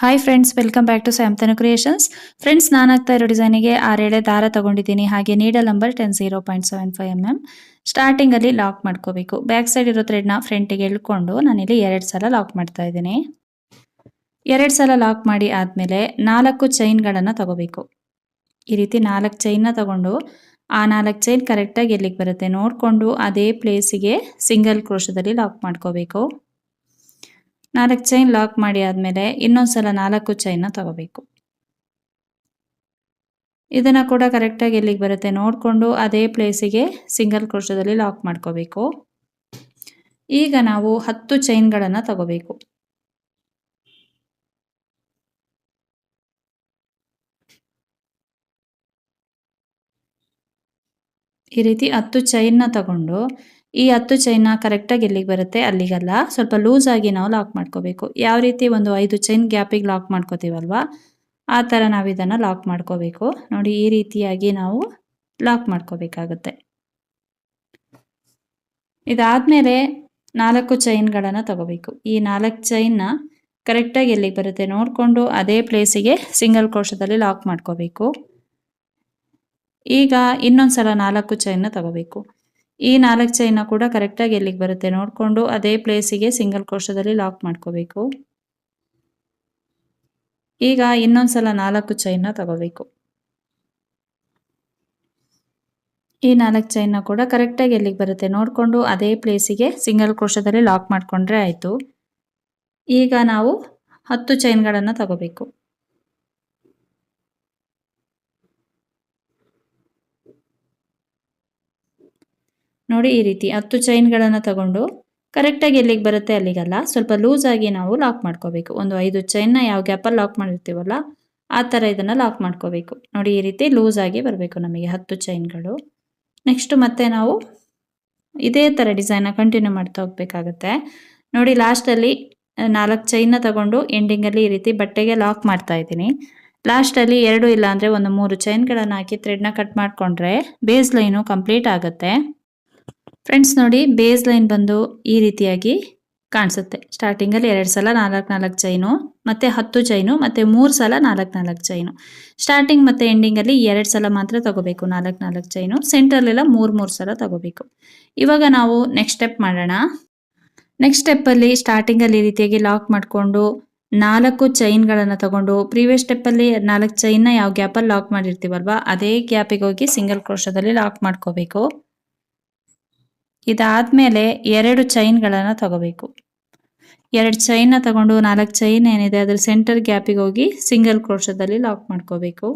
Hi friends welcome back to ಸ್ಯಾಮ್ತನ creations friends ನಾನು ಆಗ್ತಾ ಇರೋ ಡಿಸೈನಿಗೆ ಆರೇಳೆ ದಾರ ತಗೊಂಡಿದ್ದೀನಿ. ಹಾಗೆ needle number ten zero point seven five M M ಸ್ಟಾರ್ಟಿಂಗಲ್ಲಿ ಲಾಕ್ ಮಾಡ್ಕೋಬೇಕು. ಬ್ಯಾಕ್ ಸೈಡ್ ಇರೋ ಥ್ರೆಡ್ನ ಫ್ರಂಟಿಗೆ ಎಳ್ಕೊಂಡು ನಾನಿಲ್ಲಿ ಎರಡು ಸಲ ಲಾಕ್ ಮಾಡ್ತಾ ಇದ್ದೀನಿ. ಎರಡು ಸಲ ಲಾಕ್ ಮಾಡಿ ಆದಮೇಲೆ ನಾಲ್ಕು ಚೈನ್ಗಳನ್ನು ತಗೋಬೇಕು. ಈ ರೀತಿ ನಾಲ್ಕು ಚೈನ್ನ ತಗೊಂಡು ಆ ನಾಲ್ಕು ಚೈನ್ ಕರೆಕ್ಟಾಗಿ ಎಲ್ಲಿಗೆ ಬರುತ್ತೆ ನೋಡಿಕೊಂಡು ಅದೇ ಪ್ಲೇಸಿಗೆ ಸಿಂಗಲ್ ಕ್ರೋಶದಲ್ಲಿ ಲಾಕ್ ಮಾಡ್ಕೋಬೇಕು. ನಾಲ್ಕು ಚೈನ್ ಲಾಕ್ ಮಾಡಿ ಆದಮೇಲೆ ಇನ್ನೊಂದ್ಸಲ ನಾಲ್ಕು ಚೈನ್ನ ತಗೋಬೇಕು. ಇದನ್ನು ಕೂಡ ಕರೆಕ್ಟಾಗಿ ಎಲ್ಲಿಗೆ ಬರುತ್ತೆ ನೋಡಿಕೊಂಡು ಅದೇ ಪ್ಲೇಸಿಗೆ ಸಿಂಗಲ್ ಕ್ರೋಶದಲ್ಲಿ ಲಾಕ್ ಮಾಡ್ಕೋಬೇಕು. ಈಗ ನಾವು ಹತ್ತು ಚೈನ್ಗಳನ್ನು ತಗೋಬೇಕು. ಈ ರೀತಿ ಹತ್ತು ಚೈನ್ನ ತಗೊಂಡು ಈ ಹತ್ತು ಚೈನ್ನ ಕರೆಕ್ಟಾಗಿ ಎಲ್ಲಿಗೆ ಬರುತ್ತೆ? ಅಲ್ಲಿಗಲ್ಲ. ಸ್ವಲ್ಪ ಲೂಸ್ ಆಗಿ ನಾವು ಲಾಕ್ ಮಾಡ್ಕೋಬೇಕು. ಯಾವ ರೀತಿ ಒಂದು ಐದು ಚೈನ್ ಗ್ಯಾಪಿಗೆ ಲಾಕ್ ಮಾಡ್ಕೋತೀವಲ್ವಾ? ಆ ಥರ ನಾವು ಇದನ್ನು ಲಾಕ್ ಮಾಡ್ಕೋಬೇಕು. ನೋಡಿ, ಈ ರೀತಿಯಾಗಿ ನಾವು ಲಾಕ್ ಮಾಡ್ಕೋಬೇಕಾಗುತ್ತೆ. ಇದಾದಮೇಲೆ ನಾಲ್ಕು ಚೈನ್ಗಳನ್ನು ತಗೋಬೇಕು. ಈ ನಾಲ್ಕು ಚೈನ್ನ ಕರೆಕ್ಟಾಗಿ ಎಲ್ಲಿಗೆ ಬರುತ್ತೆ? ನೋಡಿಕೊಂಡು ಅದೇ ಪ್ಲೇಸಿಗೆ ಸಿಂಗಲ್ ಕೋಶದಲ್ಲಿ ಲಾಕ್ ಮಾಡ್ಕೋಬೇಕು. ಈಗ ಇನ್ನೊಂದು ಸಲ ನಾಲ್ಕು ಚೈನ್ನ ತಗೋಬೇಕು. ಈ ನಾಲ್ಕು ಚೈನ ಕೂಡ ಕರೆಕ್ಟಾಗಿ ಎಲ್ಲಿಗೆ ಬರುತ್ತೆ ನೋಡಿಕೊಂಡು ಅದೇ ಪ್ಲೇಸಿಗೆ ಸಿಂಗಲ್ ಕೋಶದಲ್ಲಿ ಲಾಕ್ ಮಾಡ್ಕೋಬೇಕು. ಈಗ ಇನ್ನೊಂದ್ಸಲ ನಾಲ್ಕು ಚೈನ್ನ ತಗೋಬೇಕು. ಈ ನಾಲ್ಕು ಚೈನ್ನ ಕೂಡ ಕರೆಕ್ಟಾಗಿ ಎಲ್ಲಿಗೆ ಬರುತ್ತೆ ನೋಡಿಕೊಂಡು ಅದೇ ಪ್ಲೇಸಿಗೆ ಸಿಂಗಲ್ ಕೋಶದಲ್ಲಿ ಲಾಕ್ ಮಾಡಿಕೊಂಡ್ರೆ ಆಯಿತು. ಈಗ ನಾವು ಹತ್ತು ಚೈನ್ಗಳನ್ನು ತಗೋಬೇಕು. ನೋಡಿ ಈ ರೀತಿ ಹತ್ತು ಚೈನ್ಗಳನ್ನು ತಗೊಂಡು ಕರೆಕ್ಟಾಗಿ ಎಲ್ಲಿಗೆ ಬರುತ್ತೆ ಅಲ್ಲಿಗಲ್ಲ. ಸ್ವಲ್ಪ ಲೂಸ್ ಆಗಿ ನಾವು ಲಾಕ್ ಮಾಡ್ಕೋಬೇಕು. ಒಂದು ಐದು ಚೈನ್ನ ಯಾವ ಗ್ಯಾಪಲ್ಲಿ ಲಾಕ್ ಮಾಡಿರ್ತೀವಲ್ಲ, ಆ ಥರ ಇದನ್ನು ಲಾಕ್ ಮಾಡ್ಕೋಬೇಕು. ನೋಡಿ ಈ ರೀತಿ ಲೂಸ್ ಆಗಿ ಬರಬೇಕು ನಮಗೆ ಹತ್ತು ಚೈನ್ಗಳು ನೆಕ್ಸ್ಟ್ ಮತ್ತೆ ನಾವು ಇದೇ ಥರ ಡಿಸೈನ್ನ ಕಂಟಿನ್ಯೂ ಮಾಡ್ತಾ ಹೋಗ್ಬೇಕಾಗತ್ತೆ. ನೋಡಿ ಲಾಸ್ಟಲ್ಲಿ ನಾಲ್ಕು ಚೈನ್ನ ತಗೊಂಡು ಎಂಡಿಂಗಲ್ಲಿ ಈ ರೀತಿ ಬಟ್ಟೆಗೆ ಲಾಕ್ ಮಾಡ್ತಾ ಇದ್ದೀನಿ. ಲಾಸ್ಟಲ್ಲಿ ಎರಡು ಇಲ್ಲ ಅಂದರೆ ಒಂದು ಮೂರು ಚೈನ್ಗಳನ್ನು ಹಾಕಿ ಥ್ರೆಡ್ನ ಕಟ್ ಮಾಡಿಕೊಂಡ್ರೆ ಬೇಸ್ ಲೈನು ಕಂಪ್ಲೀಟ್ ಆಗುತ್ತೆ. ಫ್ರೆಂಡ್ಸ್ ನೋಡಿ ಬೇಸ್ ಲೈನ್ ಬಂದು ಈ ರೀತಿಯಾಗಿ ಕಾಣಿಸುತ್ತೆ. ಸ್ಟಾರ್ಟಿಂಗಲ್ಲಿ ಎರಡು ಸಲ ನಾಲ್ಕು ನಾಲ್ಕು ಚೈನು ಮತ್ತು ಹತ್ತು ಚೈನು ಮತ್ತು ಮೂರು ಸಲ ನಾಲ್ಕು ನಾಲ್ಕು ಚೈನು ಸ್ಟಾರ್ಟಿಂಗ್ ಮತ್ತು ಎಂಡಿಂಗಲ್ಲಿ ಎರಡು ಸಲ ಮಾತ್ರ ತಗೋಬೇಕು, ನಾಲ್ಕು ನಾಲ್ಕು ಚೈನು ಸೆಂಟ್ರಲ್ಲೆಲ್ಲ ಮೂರು ಮೂರು ಸಲ ತಗೋಬೇಕು. ಇವಾಗ ನಾವು ನೆಕ್ಸ್ಟ್ ಸ್ಟೆಪ್ ಮಾಡೋಣ. ನೆಕ್ಸ್ಟ್ ಸ್ಟೆಪ್ಪಲ್ಲಿ ಸ್ಟಾರ್ಟಿಂಗಲ್ಲಿ ಈ ರೀತಿಯಾಗಿ ಲಾಕ್ ಮಾಡಿಕೊಂಡು ನಾಲ್ಕು ಚೈನ್ಗಳನ್ನು ತಗೊಂಡು ಪ್ರೀವಿಯಸ್ ಸ್ಟೆಪ್ಪಲ್ಲಿ ನಾಲ್ಕು ಚೈನ್ನ ಯಾವ ಗ್ಯಾಪಲ್ಲಿ ಲಾಕ್ ಮಾಡಿರ್ತೀವಲ್ವಾ, ಅದೇ ಗ್ಯಾಪಿಗೆ ಹೋಗಿ ಸಿಂಗಲ್ ಕ್ರೋಶದಲ್ಲಿ ಲಾಕ್ ಮಾಡ್ಕೋಬೇಕು. ಇದಾದ್ಮೇಲೆ ಎರಡು ಚೈನ್ಗಳನ್ನು ತಗೋಬೇಕು. ಎರಡು ಚೈನ್ನ ತಗೊಂಡು ನಾಲ್ಕು ಚೈನ್ ಏನಿದೆ ಅದ್ರ ಸೆಂಟರ್ ಗ್ಯಾಪಿಗೆ ಹೋಗಿ ಸಿಂಗಲ್ ಕ್ರೋಶದಲ್ಲಿ ಲಾಕ್ ಮಾಡ್ಕೋಬೇಕು.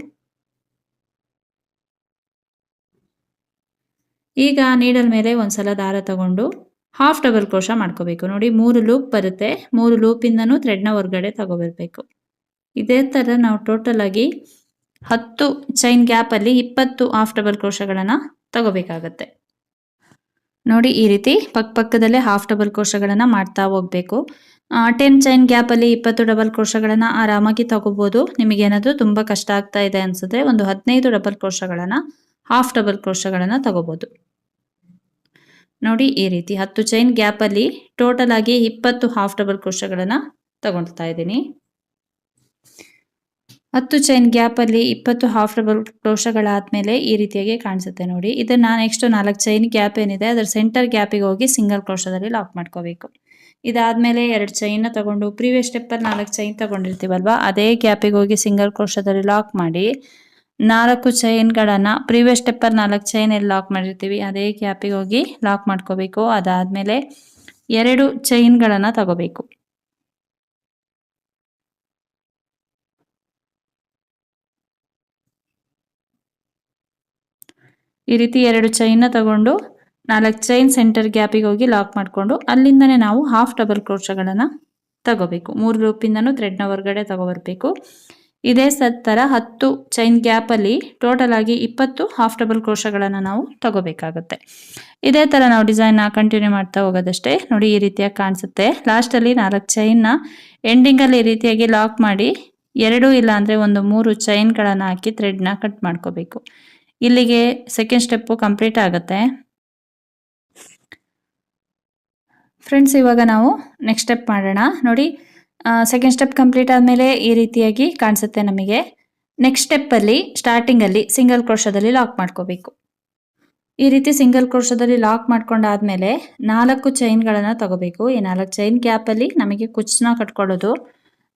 ಈಗ ನೀಡಲ್ ಮೇಲೆ ಒಂದ್ಸಲ ದಾರ ತಗೊಂಡು ಹಾಫ್ ಡಬಲ್ ಕ್ರೋಶ ಮಾಡ್ಕೋಬೇಕು. ನೋಡಿ, ಮೂರು ಲೂಪ್ ಬರುತ್ತೆ. ಮೂರು ಲೂಪಿಂದನೂ ಥ್ರೆಡ್ನ ಹೊರಗಡೆ ತಗೋಬರ್ಬೇಕು. ಇದೇ ಥರ ನಾವು ಟೋಟಲ್ ಆಗಿ ಹತ್ತು ಚೈನ್ ಗ್ಯಾಪಲ್ಲಿ ಇಪ್ಪತ್ತು ಹಾಫ್ ಡಬಲ್ ಕ್ರೋಶಗಳನ್ನು ತಗೋಬೇಕಾಗತ್ತೆ. ನೋಡಿ ಈ ರೀತಿ ಪಕ್ಕ ಪಕ್ಕದಲ್ಲೇ ಹಾಫ್ ಡಬಲ್ ಕೋಶಗಳನ್ನು ಮಾಡ್ತಾ ಹೋಗಬೇಕು. ಟೆನ್ ಚೈನ್ ಗ್ಯಾಪಲ್ಲಿ ಇಪ್ಪತ್ತು ಡಬಲ್ ಕೋಶಗಳನ್ನು ಆರಾಮಾಗಿ ತಗೋಬೋದು. ನಿಮಗೇನಾದರೂ ತುಂಬ ಕಷ್ಟ ಆಗ್ತಾ ಇದೆ ಅನಿಸಿದ್ರೆ ಒಂದು ಹದಿನೈದು ಡಬಲ್ ಕೋಶಗಳನ್ನು ಹಾಫ್ ಡಬಲ್ ಕೋಶಗಳನ್ನು ತಗೋಬೋದು. ನೋಡಿ ಈ ರೀತಿ ಹತ್ತು ಚೈನ್ ಗ್ಯಾಪಲ್ಲಿ ಟೋಟಲ್ ಆಗಿ ಇಪ್ಪತ್ತು ಹಾಫ್ ಡಬಲ್ ಕೋಶಗಳನ್ನು ತಗೊಳ್ತಾ ಇದ್ದೀನಿ. ಹತ್ತು ಚೈನ್ ಗ್ಯಾಪಲ್ಲಿ ಇಪ್ಪತ್ತು ಹಾಫ್ ಡಬಲ್ ಕ್ರೋಶಗಳಾದಮೇಲೆ ಈ ರೀತಿಯಾಗಿ ಕಾಣಿಸುತ್ತೆ ನೋಡಿ. ಇದನ್ನು ನೆಕ್ಸ್ಟ್ ನಾಲ್ಕು ಚೈನ್ ಗ್ಯಾಪ್ ಏನಿದೆ, ಅದರ ಸೆಂಟರ್ ಗ್ಯಾಪಿಗೆ ಹೋಗಿ ಸಿಂಗಲ್ ಕ್ರೋಶದಲ್ಲಿ ಲಾಕ್ ಮಾಡ್ಕೋಬೇಕು. ಇದಾದಮೇಲೆ ಎರಡು ಚೈನ್ನ ತಗೊಂಡು ಪ್ರೀವಿಯಸ್ ಸ್ಟೆಪ್ಪಲ್ಲಿ ನಾಲ್ಕು ಚೈನ್ ತಗೊಂಡಿರ್ತೀವಲ್ವಾ, ಅದೇ ಗ್ಯಾಪಿಗೆ ಹೋಗಿ ಸಿಂಗಲ್ ಕ್ರೋಶದಲ್ಲಿ ಲಾಕ್ ಮಾಡಿ ನಾಲ್ಕು ಚೈನ್ಗಳನ್ನು ಪ್ರೀವಿಯಸ್ ಸ್ಟೆಪ್ಪಲ್ಲಿ ನಾಲ್ಕು ಚೈನಲ್ಲಿ ಲಾಕ್ ಮಾಡಿರ್ತೀವಿ, ಅದೇ ಗ್ಯಾಪಿಗೆ ಹೋಗಿ ಲಾಕ್ ಮಾಡ್ಕೋಬೇಕು. ಅದಾದಮೇಲೆ ಎರಡು ಚೈನ್ಗಳನ್ನು ತಗೋಬೇಕು. ಈ ರೀತಿ ಎರಡು ಚೈನ್ನ ತಗೊಂಡು ನಾಲ್ಕು ಚೈನ್ ಸೆಂಟರ್ ಗ್ಯಾಪಿಗೆ ಹೋಗಿ ಲಾಕ್ ಮಾಡಿಕೊಂಡು ಅಲ್ಲಿಂದನೇ ನಾವು ಹಾಫ್ ಡಬಲ್ ಕ್ರೋಶಗಳನ್ನು ತಗೋಬೇಕು. ಮೂರು ಲೂಪಿಂದನೂ ಥ್ರೆಡ್ನ ಹೊರಗಡೆ ತಗೋಬರ್ಬೇಕು. ಇದೇ ಥರ ಹತ್ತು ಚೈನ್ ಗ್ಯಾಪಲ್ಲಿ ಟೋಟಲ್ ಆಗಿ ಇಪ್ಪತ್ತು ಹಾಫ್ ಡಬಲ್ ಕ್ರೋಶಗಳನ್ನು ನಾವು ತಗೋಬೇಕಾಗುತ್ತೆ. ಇದೇ ಥರ ನಾವು ಡಿಸೈನ್ನ ಕಂಟಿನ್ಯೂ ಮಾಡ್ತಾ ಹೋಗೋದಷ್ಟೇ. ನೋಡಿ ಈ ರೀತಿಯಾಗಿ ಕಾಣಿಸುತ್ತೆ. ಲಾಸ್ಟಲ್ಲಿ ನಾಲ್ಕು ಚೈನ್ನ ಎಂಡಿಂಗಲ್ಲಿ ಈ ರೀತಿಯಾಗಿ ಲಾಕ್ ಮಾಡಿ ಎರಡು ಇಲ್ಲ ಅಂದರೆ ಒಂದು ಮೂರು ಚೈನ್ಗಳನ್ನು ಹಾಕಿ ಥ್ರೆಡ್ನ ಕಟ್ ಮಾಡ್ಕೋಬೇಕು. ಇಲ್ಲಿಗೆ ಸೆಕೆಂಡ್ ಸ್ಟೆಪ್ಪು ಕಂಪ್ಲೀಟ್ ಆಗುತ್ತೆ. ಫ್ರೆಂಡ್ಸ್ ಇವಾಗ ನಾವು ನೆಕ್ಸ್ಟ್ ಸ್ಟೆಪ್ ಮಾಡೋಣ. ನೋಡಿ ಸೆಕೆಂಡ್ ಸ್ಟೆಪ್ ಕಂಪ್ಲೀಟ್ ಆದಮೇಲೆ ಈ ರೀತಿಯಾಗಿ ಕಾಣಿಸುತ್ತೆ ನಮಗೆ. ನೆಕ್ಸ್ಟ್ ಸ್ಟೆಪ್ಪಲ್ಲಿ ಸ್ಟಾರ್ಟಿಂಗಲ್ಲಿ ಸಿಂಗಲ್ ಕ್ರೋಶದಲ್ಲಿ ಲಾಕ್ ಮಾಡ್ಕೋಬೇಕು. ಈ ರೀತಿ ಸಿಂಗಲ್ ಕ್ರೋಶದಲ್ಲಿ ಲಾಕ್ ಮಾಡ್ಕೊಂಡಾದ್ಮೇಲೆ ನಾಲ್ಕು ಚೈನ್ಗಳನ್ನು ತಗೋಬೇಕು. ಈ ನಾಲ್ಕು ಚೈನ್ ಗ್ಯಾಪಲ್ಲಿ ನಮಗೆ ಕುಚ್ಚನ್ನ ಕಟ್ಕೊಳ್ಳೋದು.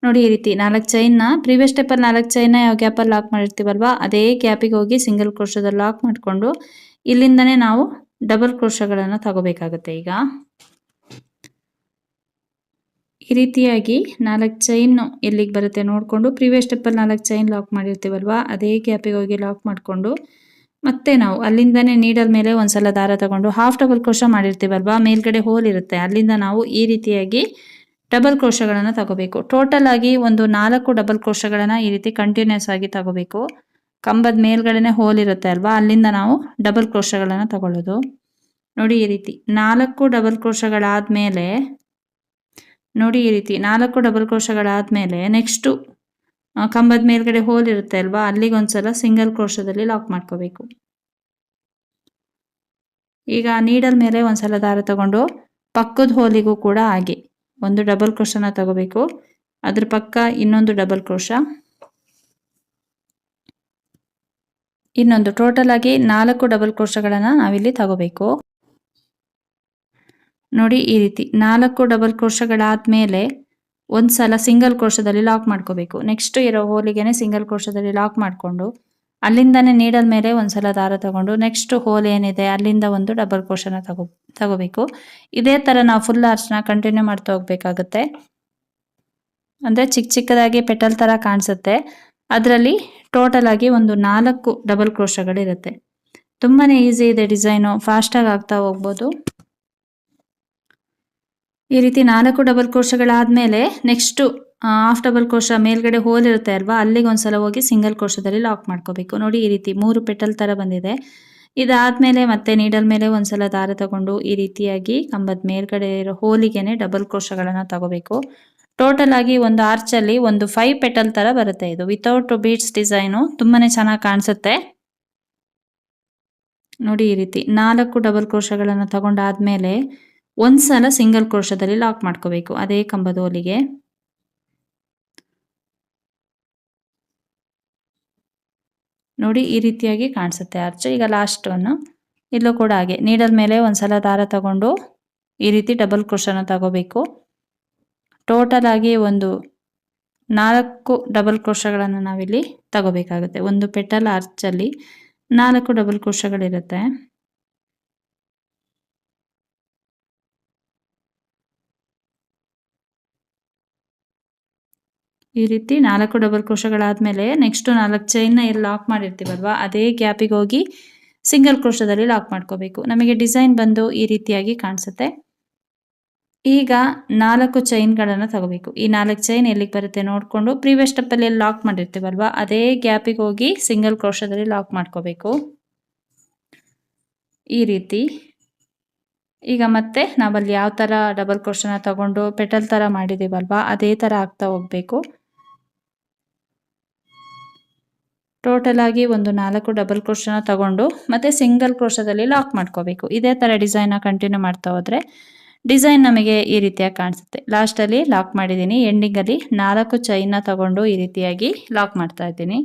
ನೋಡಿ ಈ ರೀತಿ ನಾಲ್ಕು ಚೈನ್ನ ಪ್ರೀವಿಯಸ್ ಸ್ಟೆಪ್ಪಲ್ಲಿ ನಾಲ್ಕು ಚೈನ್ನ ಯಾವ ಗ್ಯಾಪಲ್ಲಿ ಲಾಕ್ ಮಾಡಿರ್ತೀವಲ್ವಾ? ಅದೇ ಗ್ಯಾಪಿಗೆ ಹೋಗಿ ಸಿಂಗಲ್ ಕ್ರೋಶದಲ್ಲಿ ಲಾಕ್ ಮಾಡಿಕೊಂಡು ಇಲ್ಲಿಂದನೇ ನಾವು ಡಬಲ್ ಕ್ರೋಶಗಳನ್ನು ತಗೋಬೇಕಾಗುತ್ತೆ ಈಗ. ಈ ರೀತಿಯಾಗಿ ನಾಲ್ಕು ಚೈನು ಎಲ್ಲಿಗೆ ಬರುತ್ತೆ ನೋಡಿಕೊಂಡು ಪ್ರೀವಿಯಸ್ ಸ್ಟೆಪ್ಪಲ್ಲಿ ನಾಲ್ಕು ಚೈನ್ ಲಾಕ್ ಮಾಡಿರ್ತೀವಲ್ವಾ? ಅದೇ ಗ್ಯಾಪಿಗೆ ಹೋಗಿ ಲಾಕ್ ಮಾಡಿಕೊಂಡು ಮತ್ತೆ ನಾವು ಅಲ್ಲಿಂದನೇ ನೀಡಲ್ ಮೇಲೆ ಒಂದ್ಸಲ ದಾರ ತಗೊಂಡು ಹಾಫ್ ಡಬಲ್ ಕ್ರೋಶ ಮಾಡಿರ್ತೀವಲ್ವಾ? ಮೇಲ್ಗಡೆ ಹೋಲ್ ಇರುತ್ತೆ. ಅಲ್ಲಿಂದ ನಾವು ಈ ರೀತಿಯಾಗಿ ಡಬಲ್ ಕ್ರೋಶಗಳನ್ನು ತಗೋಬೇಕು. ಟೋಟಲ್ ಆಗಿ ಒಂದು ನಾಲ್ಕು ಡಬಲ್ ಕ್ರೋಶಗಳನ್ನು ಈ ರೀತಿ ಕಂಟಿನ್ಯೂಸ್ ಆಗಿ ತಗೋಬೇಕು. ಕಂಬದ ಮೇಲ್ಗಡೆನೆ ಹೋಲ್ ಇರುತ್ತೆ ಅಲ್ವಾ? ಅಲ್ಲಿಂದ ನಾವು ಡಬಲ್ ಕ್ರೋಶಗಳನ್ನು ತಗೊಳ್ಳೋದು. ನೋಡಿ ಈ ರೀತಿ. ನಾಲ್ಕು ಡಬಲ್ ಕ್ರೋಶಗಳಾದ್ಮೇಲೆ ನೋಡಿ ಈ ರೀತಿ. ನಾಲ್ಕು ಡಬಲ್ ಕ್ರೋಶಗಳಾದ್ಮೇಲೆ ನೆಕ್ಸ್ಟು ಕಂಬದ ಮೇಲ್ಗಡೆ ಹೋಲ್ ಇರುತ್ತೆ ಅಲ್ವಾ? ಅಲ್ಲಿಗೆ ಒಂದ್ಸಲ ಸಿಂಗಲ್ ಕ್ರೋಶದಲ್ಲಿ ಲಾಕ್ ಮಾಡ್ಕೋಬೇಕು. ಈಗ ನೀಡಲ್ ಮೇಲೆ ಒಂದ್ಸಲ ದಾರ ತಗೊಂಡು ಪಕ್ಕದ ಹೋಲಿಗೂ ಕೂಡ ಹಾಗೆ. ಒಂದು ಡಬಲ್ ಕ್ರೋಶನ ತಗೋಬೇಕು. ಅದ್ರ ಪಕ್ಕ ಇನ್ನೊಂದು ಡಬಲ್ ಕ್ರೋಶ ಇನ್ನೊಂದು ಟೋಟಲ್ ಆಗಿ ನಾಲ್ಕು ಡಬಲ್ ಕ್ರೋಶಗಳನ್ನು ನಾವಿಲ್ಲಿ ತಗೋಬೇಕು. ನೋಡಿ ಈ ರೀತಿ ನಾಲ್ಕು ಡಬಲ್ ಕ್ರೋಶಗಳಾದ್ಮೇಲೆ ಒಂದು ಸಲ ಸಿಂಗಲ್ ಕ್ರೋಶದಲ್ಲಿ ಲಾಕ್ ಮಾಡ್ಕೋಬೇಕು. ನೆಕ್ಸ್ಟ್ ಇರೋ ಹೋಲಿಗೆನೆ ಸಿಂಗಲ್ ಕ್ರೋಶದಲ್ಲಿ ಲಾಕ್ ಮಾಡಿಕೊಂಡು ಅಲ್ಲಿಂದನೇ ನೀಡಲ್ ಮೇಲೆ ಒಂದ್ಸಲ ದಾರ ತಗೊಂಡು ನೆಕ್ಸ್ಟ್ ಹೋಲ್ ಏನಿದೆ ಅಲ್ಲಿಂದ ಒಂದು ಡಬಲ್ ಕ್ರೋಶನ ತಗೋ ತಗೋಬೇಕು. ಇದೇ ತರ ನಾವು ಫುಲ್ ಆರ್ಚ್ನ ಕಂಟಿನ್ಯೂ ಮಾಡ್ತಾ ಹೋಗ್ಬೇಕಾಗುತ್ತೆ. ಅಂದ್ರೆ ಚಿಕ್ಕ ಚಿಕ್ಕದಾಗಿ ಪೆಟಲ್ ತರ ಕಾಣಿಸುತ್ತೆ. ಅದರಲ್ಲಿ ಟೋಟಲ್ ಆಗಿ ಒಂದು ನಾಲ್ಕು ಡಬಲ್ ಕ್ರೋಶಗಳಿರುತ್ತೆ ತುಂಬಾನೇ ಈಸಿ ಇದೆ ಡಿಸೈನು ಫಾಸ್ಟಾಗಿ ಆಗ್ತಾ ಹೋಗ್ಬೋದು. ಈ ರೀತಿ ನಾಲ್ಕು ಡಬಲ್ ಕ್ರೋಶಗಳಾದ್ಮೇಲೆ ನೆಕ್ಸ್ಟ್ ಹಾಫ್ ಡಬಲ್ ಕೋಶ ಮೇಲ್ಗಡೆ ಹೋಲ್ ಇರುತ್ತೆ ಅಲ್ವಾ? ಅಲ್ಲಿಗೆ ಒಂದ್ಸಲ ಹೋಗಿ ಸಿಂಗಲ್ ಕೋಶದಲ್ಲಿ ಲಾಕ್ ಮಾಡ್ಕೋಬೇಕು. ನೋಡಿ ಈ ರೀತಿ ಮೂರು ಪೆಟಲ್ ತರ ಬಂದಿದೆ. ಇದಾದ್ಮೇಲೆ ಮತ್ತೆ ನೀಡಲ್ ಮೇಲೆ ಒಂದ್ಸಲ ದಾರ ತಗೊಂಡು ಈ ರೀತಿಯಾಗಿ ಕಂಬದ ಮೇಲ್ಗಡೆ ಇರೋ ಹೋಲಿಗೆನೆ ಡಬಲ್ ಕೋಶಗಳನ್ನ ತಗೋಬೇಕು. ಟೋಟಲ್ ಆಗಿ ಒಂದು ಆರ್ಚ್ ಅಲ್ಲಿ ಒಂದು ಫೈವ್ ಪೆಟಲ್ ತರ ಬರುತ್ತೆ ಇದು. ವಿತೌಟ್ ಬೀಡ್ಸ್ ಡಿಸೈನು ತುಂಬಾನೇ ಚೆನ್ನಾಗಿ ಕಾಣಿಸುತ್ತೆ. ನೋಡಿ ಈ ರೀತಿ ನಾಲ್ಕು ಡಬಲ್ ಕೋಶಗಳನ್ನು ತಗೊಂಡಾದ್ಮೇಲೆ ಒಂದ್ಸಲ ಸಿಂಗಲ್ ಕ್ರೋಶದಲ್ಲಿ ಲಾಕ್ ಮಾಡ್ಕೋಬೇಕು. ಅದೇ ಕಂಬದ ಹೋಲಿಗೆ. ನೋಡಿ ಈ ರೀತಿಯಾಗಿ ಕಾಣಿಸುತ್ತೆ ಅರ್ಚು. ಈಗ ಲಾಸ್ಟ್ ಒನ್ ಇಲ್ಲೂ ಕೂಡ ಹಾಗೆ. ನೀಡಲ್ ಮೇಲೆ ಒಂದ್ಸಲ ದಾರ ತಗೊಂಡು ಈ ರೀತಿ ಡಬಲ್ ಕ್ರೋಶನ ತಗೋಬೇಕು. ಟೋಟಲ್ ಆಗಿ ಒಂದು ನಾಲ್ಕು ಡಬಲ್ ಕ್ರೋಶಗಳನ್ನು ನಾವಿಲ್ಲಿ ತಗೋಬೇಕಾಗುತ್ತೆ. ಒಂದು ಪೆಟಲ್ ಅರ್ಚಲ್ಲಿ ನಾಲ್ಕು ಡಬಲ್ ಕ್ರೋಶಗಳಿರುತ್ತೆ ಈ ರೀತಿ ನಾಲ್ಕು ಡಬಲ್ ಕ್ರೋಶಗಳಾದ್ಮೇಲೆ ನೆಕ್ಸ್ಟು ನಾಲ್ಕು ಚೈನ್ನ ಇಲ್ಲಿ ಲಾಕ್ ಮಾಡಿರ್ತೀವಲ್ವ, ಅದೇ ಗ್ಯಾಪಿಗೆ ಹೋಗಿ ಸಿಂಗಲ್ ಕ್ರೋಶದಲ್ಲಿ ಲಾಕ್ ಮಾಡ್ಕೋಬೇಕು. ನಮಗೆ ಡಿಸೈನ್ ಬಂದು ಈ ರೀತಿಯಾಗಿ ಕಾಣಿಸುತ್ತೆ. ಈಗ ನಾಲ್ಕು ಚೈನ್ಗಳನ್ನು ತಗೋಬೇಕು. ಈ ನಾಲ್ಕು ಚೈನ್ ಎಲ್ಲಿಗೆ ಬರುತ್ತೆ ನೋಡಿಕೊಂಡು ಪ್ರೀವಿಯಸ್ ಸ್ಟೆಪ್ಪಲ್ಲಿ ಎಲ್ಲಿ ಲಾಕ್ ಮಾಡಿರ್ತೀವಲ್ವ, ಅದೇ ಗ್ಯಾಪಿಗೆ ಹೋಗಿ ಸಿಂಗಲ್ ಕ್ರೋಶದಲ್ಲಿ ಲಾಕ್ ಮಾಡ್ಕೋಬೇಕು. ಈ ರೀತಿ. ಈಗ ಮತ್ತೆ ನಾವಲ್ಲಿ ಯಾವ ಥರ ಡಬಲ್ ಕ್ರೋಶನ ತಗೊಂಡು ಪೆಟಲ್ ಥರ ಮಾಡಿದ್ದೀವಲ್ವಾ ಅದೇ ಥರ ಆಗ್ತಾ ಹೋಗಬೇಕು. ಟೋಟಲ್ ಆಗಿ ಒಂದು ನಾಲ್ಕು ಡಬಲ್ ಕ್ರೋಶನ ತಗೊಂಡು ಮತ್ತೆ ಸಿಂಗಲ್ ಕ್ರೋಶದಲ್ಲಿ ಲಾಕ್ ಮಾಡ್ಕೋಬೇಕು. ಇದೇ ಥರ ಡಿಸೈನ್ನ ಕಂಟಿನ್ಯೂ ಮಾಡ್ತಾ ಹೋದರೆ ಡಿಸೈನ್ ನಮಗೆ ಈ ರೀತಿಯಾಗಿ ಕಾಣಿಸುತ್ತೆ. ಲಾಸ್ಟಲ್ಲಿ ಲಾಕ್ ಮಾಡಿದ್ದೀನಿ. ಎಂಡಿಂಗಲ್ಲಿ ನಾಲ್ಕು ಚೈನ್ನ ತಗೊಂಡು ಈ ರೀತಿಯಾಗಿ ಲಾಕ್ ಮಾಡ್ತಾ ಇದ್ದೀನಿ.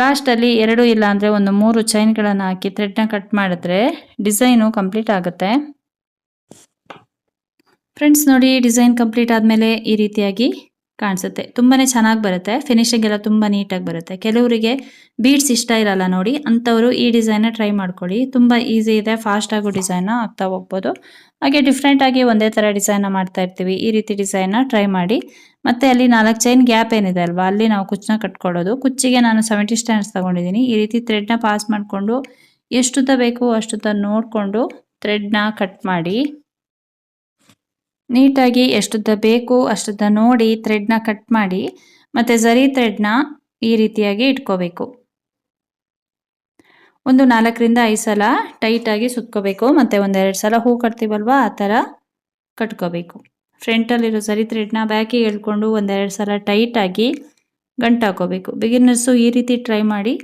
ಲಾಸ್ಟಲ್ಲಿ ಎರಡು ಇಲ್ಲ ಅಂದರೆ ಒಂದು ಮೂರು ಚೈನ್ಗಳನ್ನು ಹಾಕಿ ಥ್ರೆಡ್ನ ಕಟ್ ಮಾಡಿದ್ರೆ ಡಿಸೈನು ಕಂಪ್ಲೀಟ್ ಆಗುತ್ತೆ. ಫ್ರೆಂಡ್ಸ್ ನೋಡಿ ಡಿಸೈನ್ ಕಂಪ್ಲೀಟ್ ಆದಮೇಲೆ ಈ ರೀತಿಯಾಗಿ ಕಾಣಿಸುತ್ತೆ. ತುಂಬಾ ಚೆನ್ನಾಗಿ ಬರುತ್ತೆ. ಫಿನಿಶಿಂಗ್ ಎಲ್ಲ ತುಂಬ ನೀಟಾಗಿ ಬರುತ್ತೆ. ಕೆಲವರಿಗೆ ಬೀಡ್ಸ್ ಇಷ್ಟ ಇರಲ್ಲ ನೋಡಿ, ಅಂಥವರು ಈ ಡಿಸೈನ್ನ ಟ್ರೈ ಮಾಡ್ಕೊಳ್ಳಿ. ತುಂಬ ಈಸಿ ಇದೆ ಫಾಸ್ಟ್ ಆಗೋ ಡಿಸೈನ್ನ ಆಗ್ತಾ ಹೋಗ್ಬೋದು. ಹಾಗೆ ಡಿಫ್ರೆಂಟಾಗಿ ಒಂದೇ ಥರ ಡಿಸೈನ್ನ ಮಾಡ್ತಾ ಇರ್ತೀವಿ. ಈ ರೀತಿ ಡಿಸೈನ್ನ ಟ್ರೈ ಮಾಡಿ. ಮತ್ತೆ ಅಲ್ಲಿ ನಾಲ್ಕು ಚೈನ್ ಗ್ಯಾಪ್ ಏನಿದೆ ಅಲ್ವಾ, ಅಲ್ಲಿ ನಾವು ಕುಚ್ಚನ್ನ ಕಟ್ಕೊಳ್ಳೋದು. ಕುಚ್ಚಿಗೆ ನಾನು ಸೆವೆಂಟಿ ಸ್ಟ್ಯಾಂಡ್ಸ್ ತಗೊಂಡಿದ್ದೀನಿ. ಈ ರೀತಿ ಥ್ರೆಡ್ನ ಪಾಸ್ ಮಾಡಿಕೊಂಡು ಎಷ್ಟುದ ಬೇಕು ಅಷ್ಟುದ ನೋಡಿಕೊಂಡು ಥ್ರೆಡ್ನ ಕಟ್ ಮಾಡಿ. ನೀಟಾಗಿ ಎಷ್ಟುದ್ದ ಬೇಕು ಅಷ್ಟುದ್ದ ನೋಡಿ ಥ್ರೆಡ್ನ ಕಟ್ ಮಾಡಿ ಮತ್ತು ಝರಿ ಥ್ರೆಡ್ನ ಈ ರೀತಿಯಾಗಿ ಇಟ್ಕೋಬೇಕು. ಒಂದು ನಾಲ್ಕರಿಂದ ಐದು ಸಲ ಟೈಟಾಗಿ ಸುತ್ಕೋಬೇಕು. ಮತ್ತು ಒಂದೆರಡು ಸಲ ಹೂ ಕಟ್ತೀವಲ್ವ? ಆ ಥರ ಕಟ್ಕೋಬೇಕು. ಫ್ರಂಟಲ್ಲಿರೋ ಸರಿ ಥ್ರೆಡ್ನ ಬ್ಯಾಕಿಗೆ ಎಳ್ಕೊಂಡು ಒಂದೆರಡು ಸಲ ಟೈಟಾಗಿ ಗಂಟು ಹಾಕೋಬೇಕು ಬಿಗಿನರ್ಸು ಈ ರೀತಿ ಟ್ರೈ ಮಾಡಿ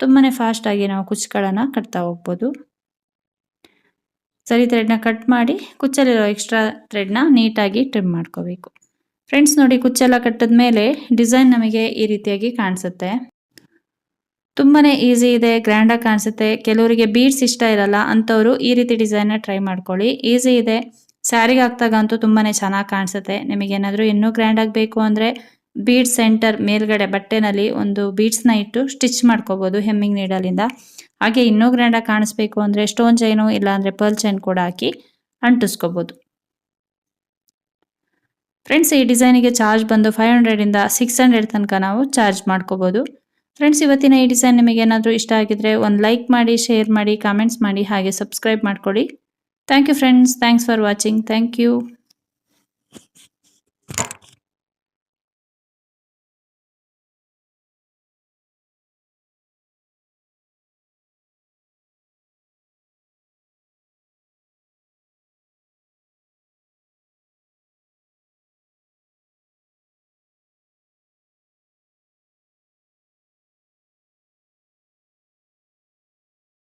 ತುಂಬಾ ಫಾಸ್ಟಾಗಿ ನಾವು ಕುಚ್ಚುಗಳನ್ನು ಕಟ್ತಾ ಹೋಗ್ಬೋದು. ಸರಿ ಥ್ರೆಡ್ನ ಕಟ್ ಮಾಡಿ ಕುಚ್ಚಲ್ಲಿರೋ ಎಕ್ಸ್ಟ್ರಾ ಥ್ರೆಡ್ನ ನೀಟಾಗಿ ಟ್ರಿಮ್ ಮಾಡ್ಕೋಬೇಕು. ಫ್ರೆಂಡ್ಸ್ ನೋಡಿ ಕುಚ್ಚೆಲ್ಲ ಕಟ್ಟಿದ ಮೇಲೆ ಡಿಸೈನ್ ನಮಗೆ ಈ ರೀತಿಯಾಗಿ ಕಾಣಿಸುತ್ತೆ. ತುಂಬಾ ಈಸಿ ಇದೆ ಗ್ರ್ಯಾಂಡಾಗಿ ಕಾಣಿಸುತ್ತೆ. ಕೆಲವರಿಗೆ ಬೀಡ್ಸ್ ಇಷ್ಟ ಇರಲ್ಲ, ಅಂಥವರು ಈ ರೀತಿ ಡಿಸೈನ್ನ ಟ್ರೈ ಮಾಡ್ಕೊಳ್ಳಿ. ಈಸಿ ಇದೆ. ಸ್ಯಾರಿಗೆ ಹಾಕ್ದಾಗ ಅಂತೂ ತುಂಬಾ ಚೆನ್ನಾಗಿ ಕಾಣಿಸುತ್ತೆ. ನಿಮಗೇನಾದರೂ ಇನ್ನೂ ಗ್ರ್ಯಾಂಡಾಗಿ ಬೇಕು ಅಂದರೆ ಬೀಡ್ ಸೆಂಟರ್ ಮೇಲ್ಗಡೆ ಬಟ್ಟೆನಲ್ಲಿ ಒಂದು ಬೀಡ್ಸ್ನ ಇಟ್ಟು ಸ್ಟಿಚ್ ಮಾಡ್ಕೋಬೋದು ಹೆಮ್ಮಿಂಗ್ ನೀಡಲಿಂದ ಹಾಗೆ ಇನ್ನೂ ಗ್ರ್ಯಾಂಡಾಗಿ ಕಾಣಿಸ್ಬೇಕು ಅಂದರೆ ಸ್ಟೋನ್ ಚೈನು ಇಲ್ಲಾಂದರೆ ಪರ್ಲ್ ಚೈನ್ ಕೂಡ ಹಾಕಿ ಅಂಟಿಸ್ಕೋಬೋದು. ಫ್ರೆಂಡ್ಸ್ ಈ ಡಿಸೈನಿಗೆ ಚಾರ್ಜ್ ಬಂದು ಫೈವ್ ಹಂಡ್ರೆಡಿಂದ ಸಿಕ್ಸ್ ಹಂಡ್ರೆಡ್ ತನಕ ನಾವು ಚಾರ್ಜ್ ಮಾಡ್ಕೋಬೋದು. ಫ್ರೆಂಡ್ಸ್ ಇವತ್ತಿನ ಈ ಡಿಸೈನ್ ನಿಮಗೆ ಏನಾದರೂ ಇಷ್ಟ ಆಗಿದ್ರೆ ಒಂದು ಲೈಕ್ ಮಾಡಿ ಶೇರ್ ಮಾಡಿ ಕಾಮೆಂಟ್ಸ್ ಮಾಡಿ, ಹಾಗೆ ಸಬ್ಸ್ಕ್ರೈಬ್ ಮಾಡ್ಕೊಳ್ಳಿ. Thank you friends thanks for watching thank you